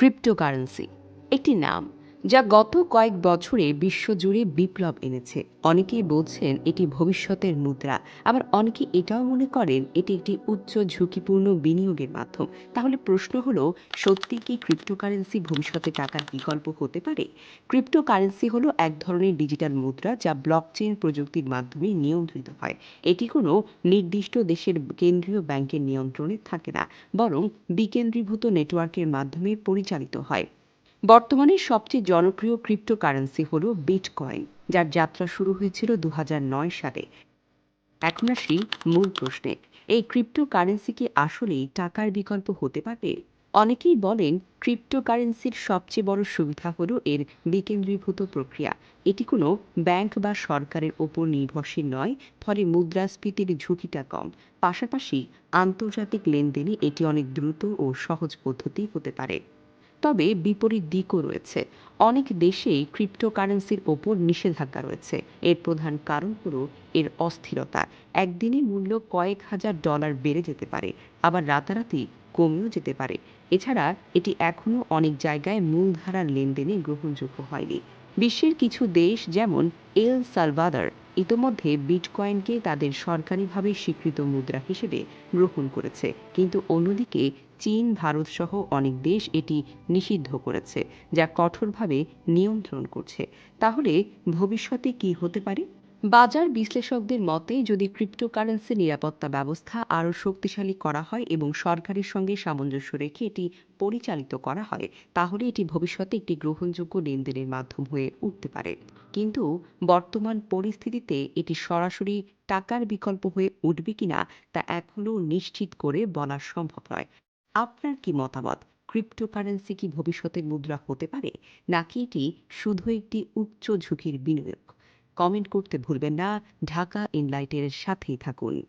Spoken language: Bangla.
ক্রিপ্টোকারেন্সি একটি নাম যা গত কয়েক বছরে বিশ্বজুড়ে বিপ্লব এনেছে। অনেকেই বলছেন এটি ভবিষ্যতের মুদ্রা। আবার অনেকে এটাও মনে করেন এটি একটি উচ্চ ঝুঁকিপূর্ণ বিনিয়োগের মাধ্যম। তাহলে প্রশ্ন হলো, সত্যি কি ক্রিপ্টোকারেন্সি ভবিষ্যতে টাকার বিকল্প হতে পারে? ক্রিপ্টোকারেন্সি হলো এক ধরনের ডিজিটাল মুদ্রা যা ব্লকচেন প্রযুক্তির মাধ্যমে নিয়ন্ত্রিত হয়। এটি কোনো নির্দিষ্ট দেশের কেন্দ্রীয় ব্যাংকের নিয়ন্ত্রণে থাকে না, বরং বিকেন্দ্রীভূত নেটওয়ার্কের মাধ্যমে পরিচালিত হয়। বর্তমানে সবচেয়ে জনপ্রিয় ক্রিপ্টোকারেন্সি হল বিটকয়েন যার যাত্রা শুরু হয়েছিল দু হাজার নয় সালে। এখন আসি মূল প্রশ্নে, এই ক্রিপ্টোকারেন্সি কি আসলেই টাকার বিকল্প হতে পারে? অনেকেই বলেন ক্রিপ্টোকারেন্সির সবচেয়ে বড় সুবিধা হলো এর বিকেন্দ্রীভূত প্রক্রিয়া। এটি কোনো ব্যাংক বা সরকারের ওপর নির্ভরশীল নয়, ফলে মুদ্রাস্ফীতির ঝুঁকিটা কম। পাশাপাশি আন্তর্জাতিক লেনদেনে এটি অনেক দ্রুত ও সহজ পদ্ধতি হতে পারে। তবে বিপরীত দিকও রয়েছে। অনেক দেশেই ক্রিপ্টোকারেন্সির ওপর নিষেধাজ্ঞা রয়েছে। এর প্রধান কারণ হলো এর অস্থিরতা। একদিনে মূল্য কয়েক হাজার ডলার বেড়ে যেতে পারে, আবার রাতারাতি কমেও যেতে পারে। এছাড়া এটি এখনও অনেক জায়গায় মূলধারার লেনদেনে গ্রহণযোগ্য হয়নি। বিশ্বের কিছু দেশ যেমন এল সালভাদার ইতোমধ্যে বিটকয়েনকে তাদের সরকারিভাবে স্বীকৃত মুদ্রা হিসেবে গ্রহণ করেছে। কিন্তু অন্যদিকে চীন ভারত সহ অনেক দেশ এটি নিষিদ্ধ করেছে, যা কঠোরভাবে নিয়ন্ত্রণ করছে। তাহলে ভবিষ্যতে কি হতে পারে? বাজার বিশ্লেষকদের মতে, যদি ক্রিপ্টোকারেন্সি নিরাপত্তা ব্যবস্থা আরও শক্তিশালী করা হয় এবং সরকারের সঙ্গে সামঞ্জস্য রেখে এটি পরিচালিত করা হয়, তাহলে এটি ভবিষ্যতে একটি গ্রহণযোগ্য লেনদেনের মাধ্যম হয়ে উঠতে পারে। কিন্তু বর্তমান পরিস্থিতিতে এটি সরাসরি টাকার বিকল্প হয়ে উঠবে কিনা, তা এখনও নিশ্চিত করে বলা সম্ভব নয়। আপনার কি মতামত? ক্রিপ্টোকারেন্সি কি ভবিষ্যতের মুদ্রা হতে পারে, নাকি এটি শুধু একটি উচ্চ ঝুঁকির বিনিয়োগ? কমেন্ট করতে ভুলবেন না। ঢাকা ইনলাইটের সাথেই থাকুন।